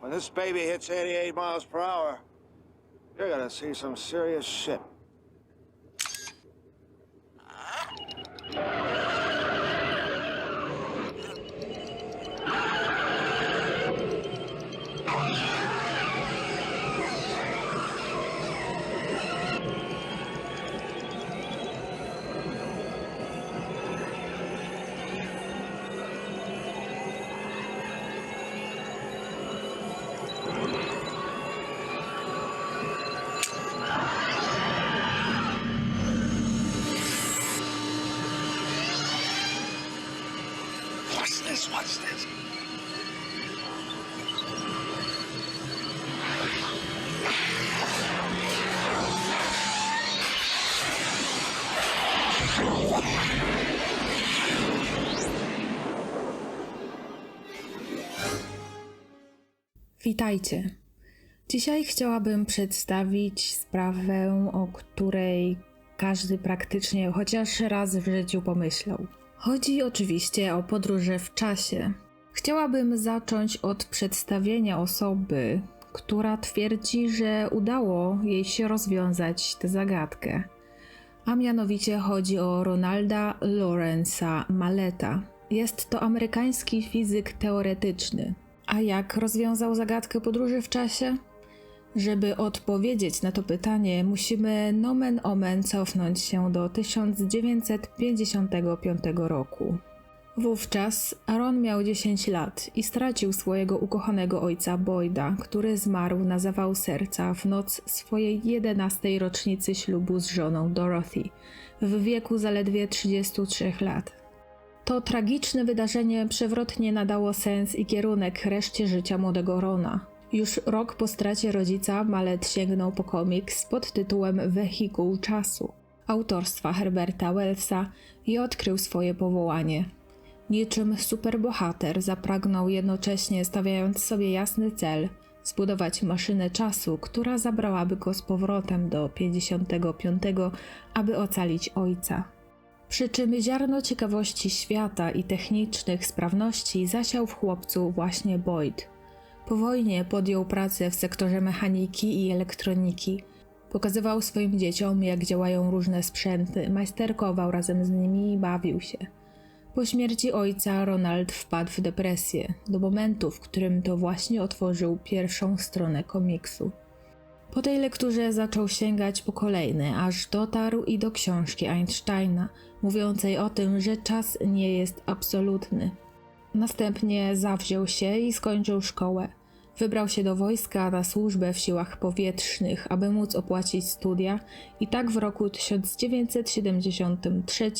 when this baby hits 88 miles per hour, you're gonna see some serious shit. What's this? What's this? Witajcie. Dzisiaj chciałabym przedstawić sprawę, o której każdy praktycznie chociaż raz w życiu pomyślał. Chodzi oczywiście o podróże w czasie. Chciałabym zacząć od przedstawienia osoby, która twierdzi, że udało jej się rozwiązać tę zagadkę. A mianowicie chodzi o Ronalda Lorenza Maleta. Jest to amerykański fizyk teoretyczny. A jak rozwiązał zagadkę podróży w czasie? Żeby odpowiedzieć na to pytanie, musimy nomen omen cofnąć się do 1955 roku. Wówczas Aaron miał 10 lat i stracił swojego ukochanego ojca Boyda, który zmarł na zawał serca w noc swojej 11 rocznicy ślubu z żoną Dorothy w wieku zaledwie 33 lat. To tragiczne wydarzenie przewrotnie nadało sens i kierunek reszcie życia młodego Rona. Już rok po stracie rodzica Malet sięgnął po komiks pod tytułem Wehikuł czasu autorstwa Herberta Wellsa i odkrył swoje powołanie. Niczym superbohater zapragnął jednocześnie stawiając sobie jasny cel zbudować maszynę czasu, która zabrałaby go z powrotem do 55, aby ocalić ojca. Przy czym ziarno ciekawości świata i technicznych sprawności zasiał w chłopcu właśnie Boyd. Po wojnie podjął pracę w sektorze mechaniki i elektroniki. Pokazywał swoim dzieciom, jak działają różne sprzęty, majsterkował razem z nimi i bawił się. Po śmierci ojca Ronald wpadł w depresję, do momentu, w którym to właśnie otworzył pierwszą stronę komiksu. Po tej lekturze zaczął sięgać po kolejne, aż dotarł i do książki Einsteina, mówiącej o tym, że czas nie jest absolutny. Następnie zawziął się i skończył szkołę. Wybrał się do wojska na służbę w siłach powietrznych, aby móc opłacić studia, i tak w roku 1973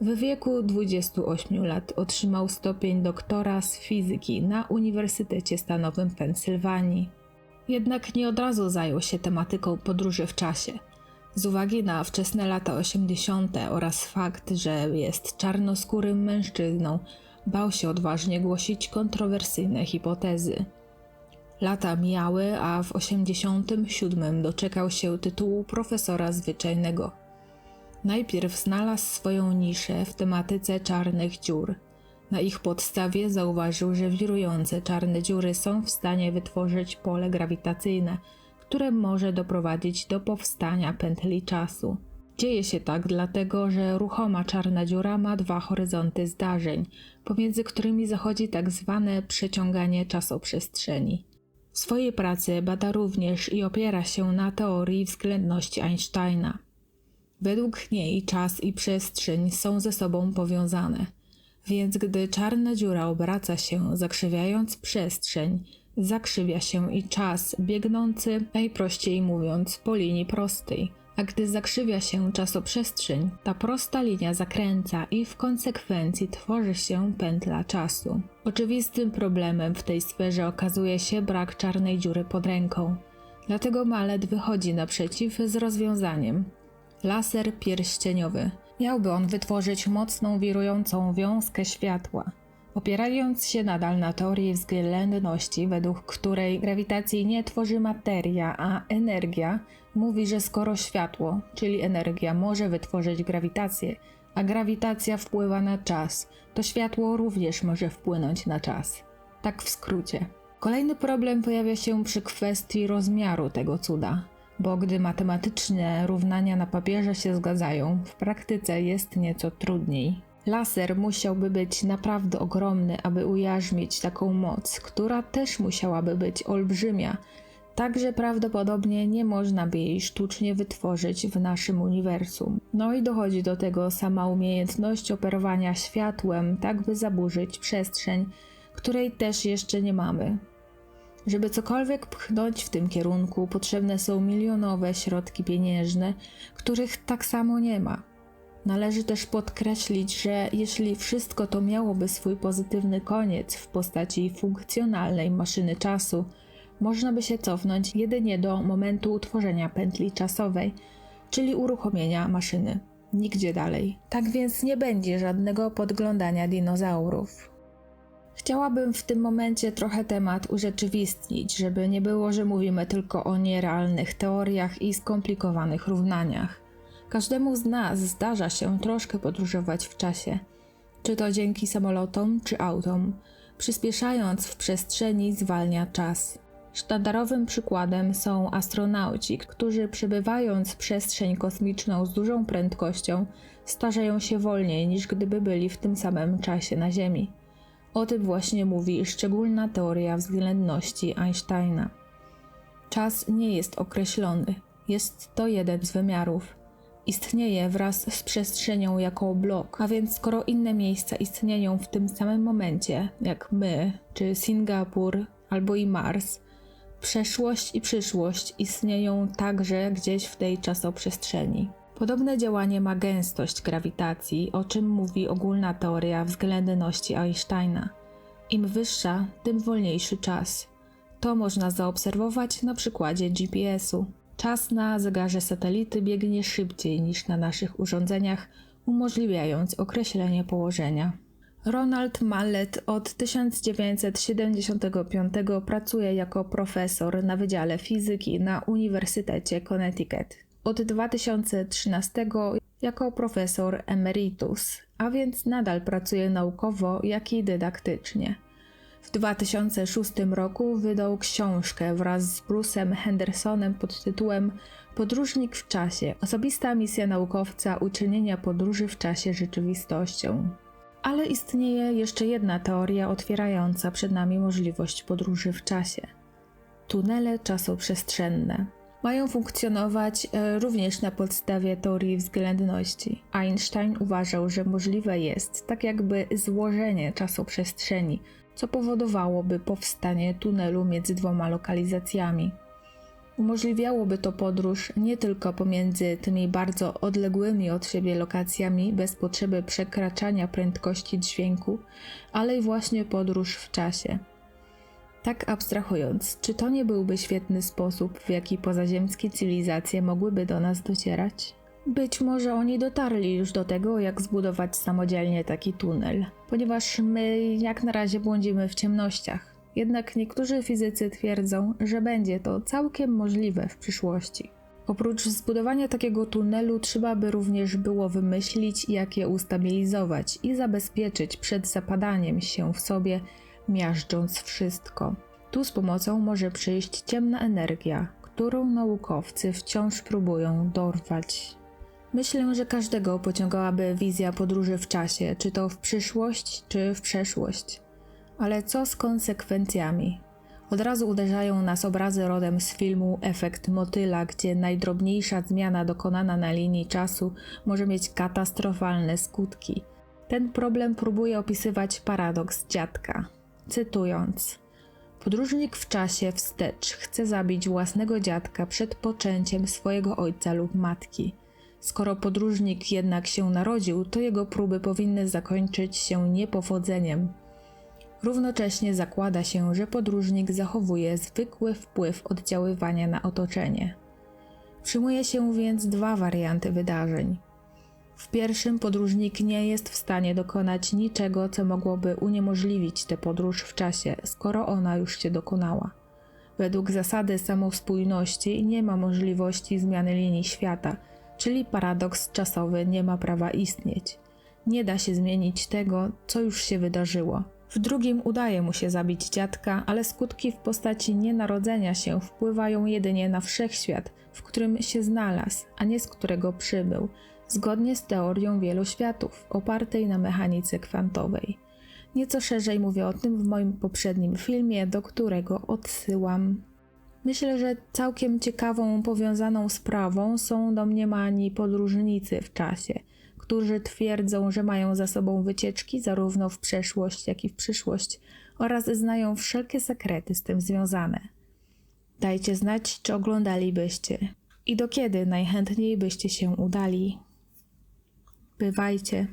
w wieku 28 lat otrzymał stopień doktora z fizyki na Uniwersytecie Stanowym Pensylwanii. Jednak nie od razu zajął się tematyką podróży w czasie. Z uwagi na wczesne lata 80. oraz fakt, że jest czarnoskórym mężczyzną, bał się odważnie głosić kontrowersyjne hipotezy. Lata mijały, a w 87 doczekał się tytułu profesora zwyczajnego. Najpierw znalazł swoją niszę w tematyce czarnych dziur. Na ich podstawie zauważył, że wirujące czarne dziury są w stanie wytworzyć pole grawitacyjne, które może doprowadzić do powstania pętli czasu. Dzieje się tak dlatego, że ruchoma czarna dziura ma dwa horyzonty zdarzeń, pomiędzy którymi zachodzi tak zwane przeciąganie czasoprzestrzeni. W swojej pracy bada również i opiera się na teorii względności Einsteina. Według niej czas i przestrzeń są ze sobą powiązane, więc gdy czarna dziura obraca się, zakrzywiając przestrzeń, zakrzywia się i czas biegnący, najprościej mówiąc, po linii prostej. A gdy zakrzywia się czasoprzestrzeń, ta prosta linia zakręca i w konsekwencji tworzy się pętla czasu. Oczywistym problemem w tej sferze okazuje się brak czarnej dziury pod ręką. Dlatego Malet wychodzi naprzeciw z rozwiązaniem. Laser pierścieniowy. Miałby on wytworzyć mocną wirującą wiązkę światła. Opierając się nadal na teorii względności, według której grawitacji nie tworzy materia, a energia, mówi, że skoro światło, czyli energia, może wytworzyć grawitację, a grawitacja wpływa na czas, to światło również może wpłynąć na czas. Tak w skrócie. Kolejny problem pojawia się przy kwestii rozmiaru tego cuda, bo gdy matematyczne równania na papierze się zgadzają, w praktyce jest nieco trudniej. Laser musiałby być naprawdę ogromny, aby ujarzmić taką moc, która też musiałaby być olbrzymia, także prawdopodobnie nie można by jej sztucznie wytworzyć w naszym uniwersum. No i dochodzi do tego sama umiejętność operowania światłem, tak by zaburzyć przestrzeń, której też jeszcze nie mamy. Żeby cokolwiek pchnąć w tym kierunku, potrzebne są milionowe środki pieniężne, których tak samo nie ma. Należy też podkreślić, że jeśli wszystko to miałoby swój pozytywny koniec w postaci funkcjonalnej maszyny czasu, można by się cofnąć jedynie do momentu utworzenia pętli czasowej, czyli uruchomienia maszyny. Nigdzie dalej. Tak więc nie będzie żadnego podglądania dinozaurów. Chciałabym w tym momencie trochę temat urzeczywistnić, żeby nie było, że mówimy tylko o nierealnych teoriach i skomplikowanych równaniach. Każdemu z nas zdarza się troszkę podróżować w czasie, czy to dzięki samolotom czy autom. Przyspieszając w przestrzeni zwalnia czas. Sztandarowym przykładem są astronauci, którzy przebywając przestrzeń kosmiczną z dużą prędkością, starzeją się wolniej niż gdyby byli w tym samym czasie na Ziemi. O tym właśnie mówi szczególna teoria względności Einsteina. Czas nie jest określony, jest to jeden z wymiarów. Istnieje wraz z przestrzenią jako blok, a więc skoro inne miejsca istnieją w tym samym momencie, jak my, czy Singapur, albo i Mars, przeszłość i przyszłość istnieją także gdzieś w tej czasoprzestrzeni. Podobne działanie ma gęstość grawitacji, o czym mówi ogólna teoria względności Einsteina. Im wyższa, tym wolniejszy czas. To można zaobserwować na przykładzie GPS-u. Czas na zegarze satelity biegnie szybciej niż na naszych urządzeniach, umożliwiając określenie położenia. Ronald Mallet od 1975 pracuje jako profesor na Wydziale Fizyki na Uniwersytecie Connecticut. Od 2013 jako profesor emeritus, a więc nadal pracuje naukowo, jak i dydaktycznie. W 2006 roku wydał książkę wraz z Bruce'em Hendersonem pod tytułem Podróżnik w czasie osobista misja naukowca uczynienia podróży w czasie rzeczywistością. Ale istnieje jeszcze jedna teoria otwierająca przed nami możliwość podróży w czasie. Tunele czasoprzestrzenne mają funkcjonować e, również na podstawie teorii względności. Einstein uważał, że możliwe jest tak jakby złożenie czasoprzestrzeni, co powodowałoby powstanie tunelu między dwoma lokalizacjami. Umożliwiałoby to podróż nie tylko pomiędzy tymi bardzo odległymi od siebie lokacjami bez potrzeby przekraczania prędkości dźwięku, ale i właśnie podróż w czasie. Tak abstrahując, czy to nie byłby świetny sposób, w jaki pozaziemskie cywilizacje mogłyby do nas docierać? Być może oni dotarli już do tego, jak zbudować samodzielnie taki tunel, ponieważ my jak na razie błądzimy w ciemnościach. Jednak niektórzy fizycy twierdzą, że będzie to całkiem możliwe w przyszłości. Oprócz zbudowania takiego tunelu, trzeba by również było wymyślić, jak je ustabilizować i zabezpieczyć przed zapadaniem się w sobie, miażdżąc wszystko. Tu z pomocą może przyjść ciemna energia, którą naukowcy wciąż próbują dorwać. Myślę, że każdego pociągałaby wizja podróży w czasie, czy to w przyszłość, czy w przeszłość. Ale co z konsekwencjami? Od razu uderzają nas obrazy rodem z filmu Efekt Motyla, gdzie najdrobniejsza zmiana dokonana na linii czasu może mieć katastrofalne skutki. Ten problem próbuje opisywać paradoks dziadka. Cytując: Podróżnik w czasie wstecz chce zabić własnego dziadka przed poczęciem swojego ojca lub matki. Skoro podróżnik jednak się narodził, to jego próby powinny zakończyć się niepowodzeniem. Równocześnie zakłada się, że podróżnik zachowuje zwykły wpływ oddziaływania na otoczenie. Przyjmuje się więc dwa warianty wydarzeń. W pierwszym podróżnik nie jest w stanie dokonać niczego, co mogłoby uniemożliwić tę podróż w czasie, skoro ona już się dokonała. Według zasady samospójności nie ma możliwości zmiany linii świata, czyli paradoks czasowy nie ma prawa istnieć. Nie da się zmienić tego, co już się wydarzyło. W drugim udaje mu się zabić dziadka, ale skutki w postaci nienarodzenia się wpływają jedynie na wszechświat, w którym się znalazł, a nie z którego przybył, zgodnie z teorią wielu światów, opartej na mechanice kwantowej. Nieco szerzej mówię o tym w moim poprzednim filmie, do którego odsyłam. Myślę, że całkiem ciekawą, powiązaną sprawą są domniemani podróżnicy w czasie, którzy twierdzą, że mają za sobą wycieczki zarówno w przeszłość, jak i w przyszłość oraz znają wszelkie sekrety z tym związane. Dajcie znać, czy oglądalibyście i do kiedy najchętniej byście się udali. Bywajcie.